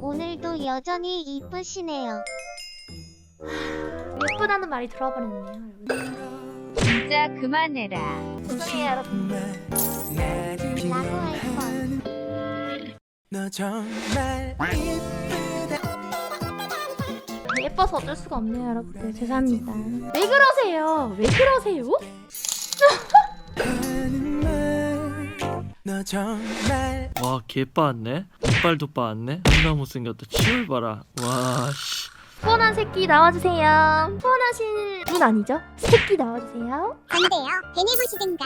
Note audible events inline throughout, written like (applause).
오늘도 여전히 이쁘시네요. 예쁘다는 말이 들어와 버렸네요 여러분 진짜 그만해라. 죄송해요 여러분 라고 할 뻔. 너 정말 이쁘다 예뻐서 어쩔 수가 없네요 여러분들 죄송합니다 왜 그러세요 왜 그러세요? 너 정말 와 개빠았네 이빨도 빠았네 존나 못생겼다 치울 봐라 와씨 후원한 새끼 나와주세요 후원하신 분 아니죠? 새끼 나와주세요 안 돼요. 배내보시든가.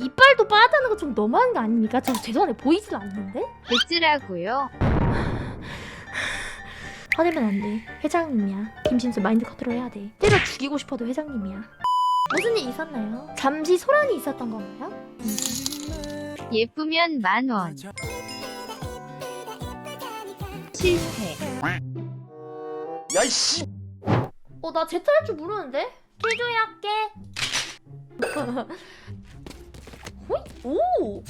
이빨도 빠다는 거 좀 너무한 거 아닙니까? 저 죄송한데 보이지도 않는데? 배츠라고요. (sighs) 화내면 안 돼. 회장님이야. 김신수 마인드 컨트롤 해야 돼. 때려 죽이고 싶어도 회장님이야. 무슨 일 있었나요? 잠시 소란이 있었던 건가요? 예쁘면 만 원. 실패. 야이씨 어, 나 제트 할줄 모르는데? 킬조이 할게. (laughs) 호이? 오!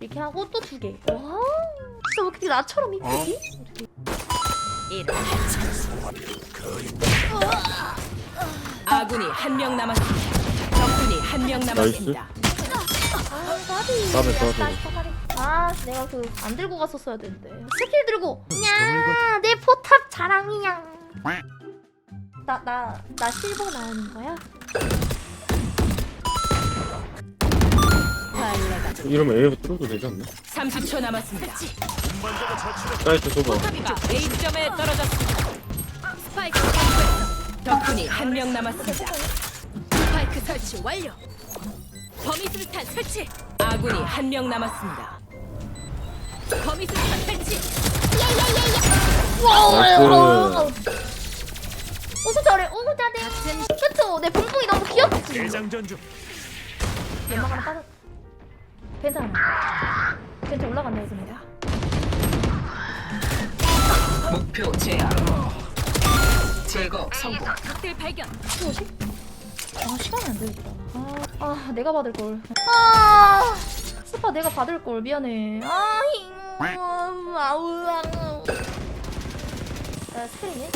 이렇게 하고 또 두 개. 와! 진짜 왜 이렇게 나처럼 이쁘지? 아군이 한 명 남았습니다. 적군이 한 명 남았습니다. 아. 까비, 까비. 아, 내가 그 안 들고 갔었어야 되는데. 스킬 들고. 야, 내 포탑 자랑이야. 나, 나, 나 실버 나오는 거야? 발레가 이러면 A부터 뚫어도 되지 않나? 30초 남았습니다. 사이트 좁아 포탑이가 A점에 떨어졌습니다. 스파이크 설치. 적군이 한 명 남았습니다. 스파이크 설치 완료. 범위술탄 설치. 아군이 한 명 남았습니다. 어서 잘해, 어서 잘해. 그쵸? 내 붕붕이 너무 귀엽지? 대장전 중 연막 하나 빠졌. 괜찮아. 괜찮아 올라간다 이번에. 목표 제압. 제거 성공. 적들 발견. 아 시간이 안 되겠다. 아, 아 내가 받을 걸. 아 스파 내가 받을 걸 미안해. 아 힝. 아우 아우. 나 스크린이.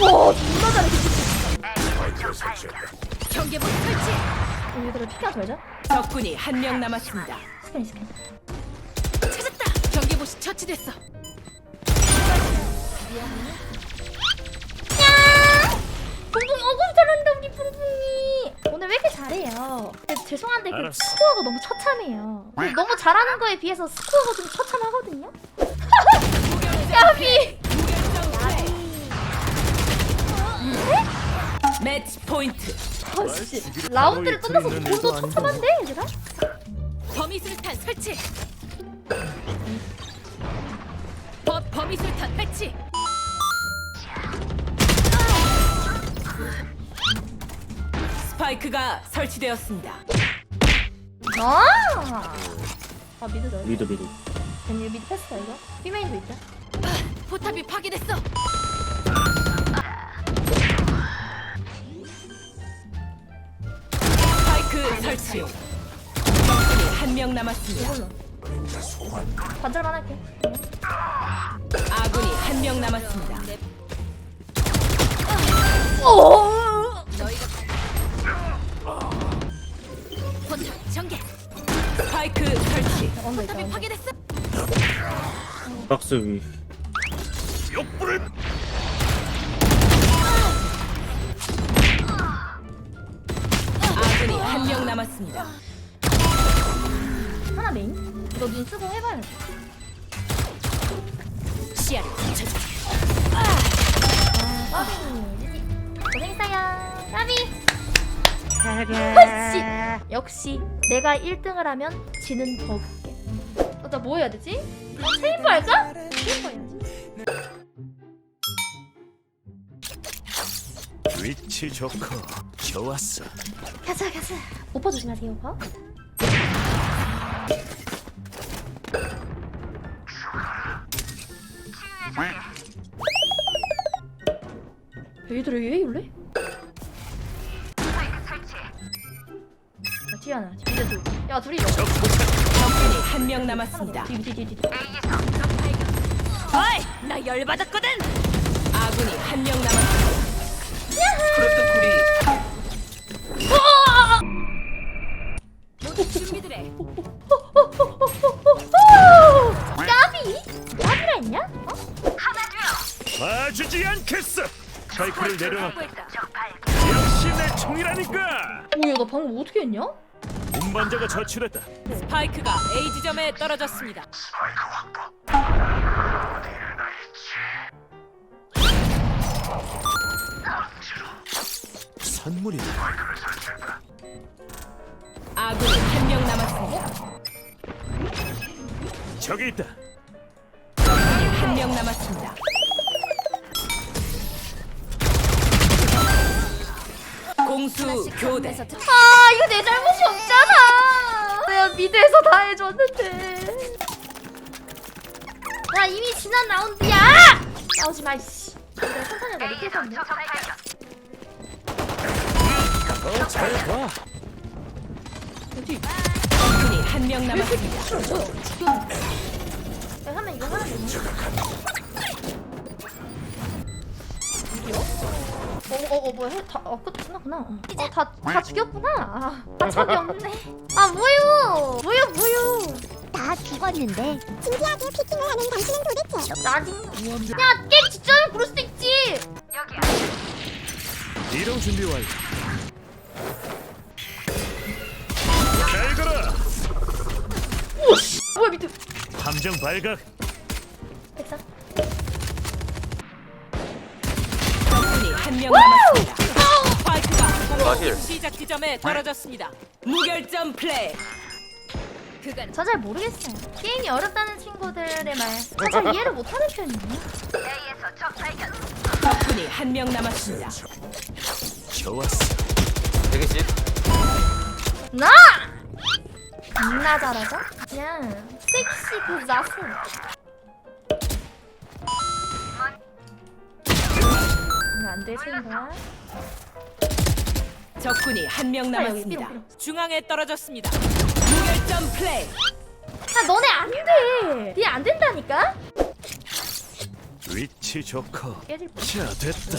와 존나 잘해. 경계복 설치. 얘들아 피가 돌자. 적군이 한 명 남았습니다. 스크린 스크린. 찾았다. 경계복이 처치됐어. 붕붕이 잘해요? 근데 죄송한데 그 알았어. 스코어가 너무 처참해요. 근데 너무 잘하는 거에 비해서 스코어가 좀 처참하거든요. (laughs) 야비. 매치 포인트. 아씨 라운드를 끝나서 돈도 처참한데 얘들아? 범위 술탄 설치. 법 범위 술탄 배치. 스파이크가 설치되었습니다. 아! 아 미드 넣어. 미드 미드 쟤네 미드 패스다 이거. 비메인도 있다. 포탑이 파괴됐어. 스파이크 설치. 적군이 한 명 남았습니다. 이걸로. 관절만 할게. 아군이 한 명 남았습니다. 오! 언더 있다. 언더. 파괴됐어. 박스 위 아군이 한 명 남았습니다. 하나 메인. 너눈 쓰고 해봐요. 시야를 펼쳐줘. 까비. 고생했어요. 까비. 아씨. 역시 내가 1등을 하면 지는 더 어, 나뭐 해야 되지? 어, 체인버 할까? 체인버 해야지. 위치 좋고 좋았어 가자 가자. 오빠 조심하세요 오빠. 얘들아 얘 이럴래? 아, 뒤에 하나. 뒤에 둘. 야 둘이 한 명 남았습니다. 어이, 나 열받았거든. 아군이 한 명 남았습니다. 프로토콜이 모두 준비들해. 까비? 까비라 했냐? 어? 봐주지 않겠어. 스파이크를 내려놨다. 역시 내 총이라니까. 오야 나 방금 어떻게 했냐? 운반자가 저출했다. 스파이크가 A 지점에 떨어졌습니다. 선물이다. 아군이 한명 남았습니다. 저기 있다. 한 명 남았습니다. 공수 교대. 아 이거 내 잘못이 없잖아 미드에서 다 해줬는데 야 이미 지난 라운드야 나오지 마 이씨 내가 천천히 하자 밑에서 없네 더잘 봐. 적군이 한 명 남았습니다. 내가 하면 이거 하나 되니 어 어 어 뭐야? 해- 다, 어 끝났구나. 어 다 다 죽였구나. 아, 아 답이 없네. 아 뭐요 뭐요 뭐요 다 죽었는데 진지하게 피킹을 하는 당신은 도대체 나딘 야 게임 직전에 부를 수도 있지. 이동 준비 완료. 잘 가라. 뭐야 밑에. 함정 발각. 백사 한명 남았습니다. 스파이크가 공격 시작 지점에 떨어졌습니다. 무결점 플레이. 그간 저잘 모르겠어요 게임이 어렵다는 친구들의 말 잘 (laughs) 이해를 못하는 편이에요 적군이 한 명 남았습니다. 좋았어. 나! 겁나 잘하죠? 그냥 섹시 그 자수 안될 생각 적군이 한명 아, 남았습니다. 중앙에 떨어졌습니다. 무결점 플레이. 아 너네 안 돼 니 안 된다니까? 위치. 깨질 뻔 자 됐다.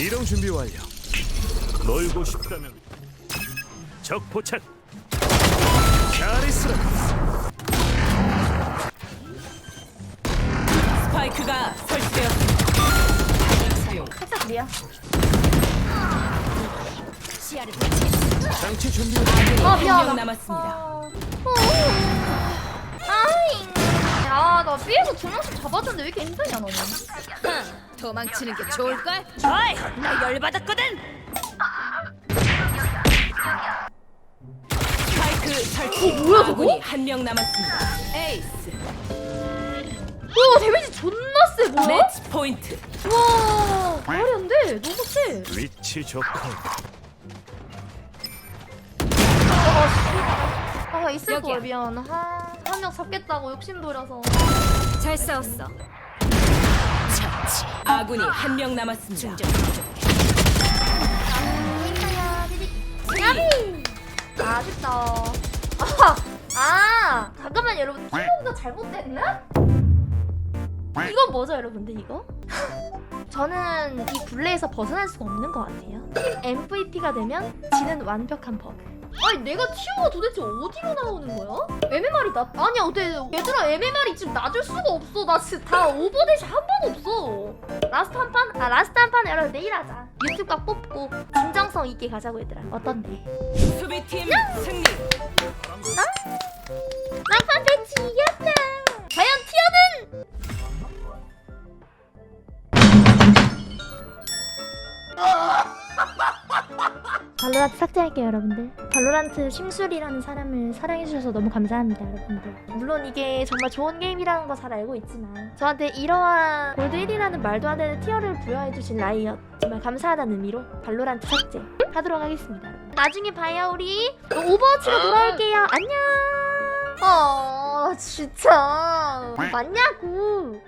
이동 준비 완료. 놀고 싶다면 적 포착. 잘 있으라. 스파이크가 설치되었습니다. 시야를 장치 준비. 아 남았습니다. 아, 야나 B에서 두 명씩 잡았는데 왜 이렇게 힘드냐 너는 (laughs) 도망치는 게 좋을걸? 어이, 나 열받았거든. 스파이크 설치. 어, 뭐야, 저거? 아군이 한명 남았습니다. 에이스. 와 데미지 존나 세 뭐야? 매치 포인트. 와 말이 안돼 너무 세 위치 좋고. 아 있을 여기야. 걸 미안 아한 명 잡겠다고 욕심 부려서 잘 싸웠어. 아군이 한 명 남았습니다. 야미 아쉽다 (laughs) 아, 아 잠깐만 여러분 키보드가 잘못됐나? 이건 뭐죠 여러분들 이거? (laughs) 저는 이 굴레에서 벗어날 수가 없는 것 같아요 팀 MVP가 되면 지는 완벽한 버그 아니 내가 티오가 도대체 어디로 나오는 거야? MMR이 나 아니야 근데 얘들아 MMR이 지금 낮을 수가 없어 나 지금 다 오버데시 한 번 없어 라스트 한 판? 아 라스트 한판 여러분 내일 하자 유튜브가 뽑고 진정성 있게 가자고 얘들아 어떤데? 수비팀 승리. 난 발로란트 삭제할게요 여러분들. 발로란트 심술이라는 사람을 사랑해주셔서 너무 감사합니다 여러분들. 물론 이게 정말 좋은 게임이라는 거 잘 알고 있지만 저한테 이러한 골드 1이라는 말도 안 되는 티어를 부여해주신 라이엇 정말 감사하다는 의미로 발로란트 삭제 하도록 하겠습니다. 나중에 봐요 우리. 오버워치로 돌아올게요. 안녕! 아 진짜. 맞냐고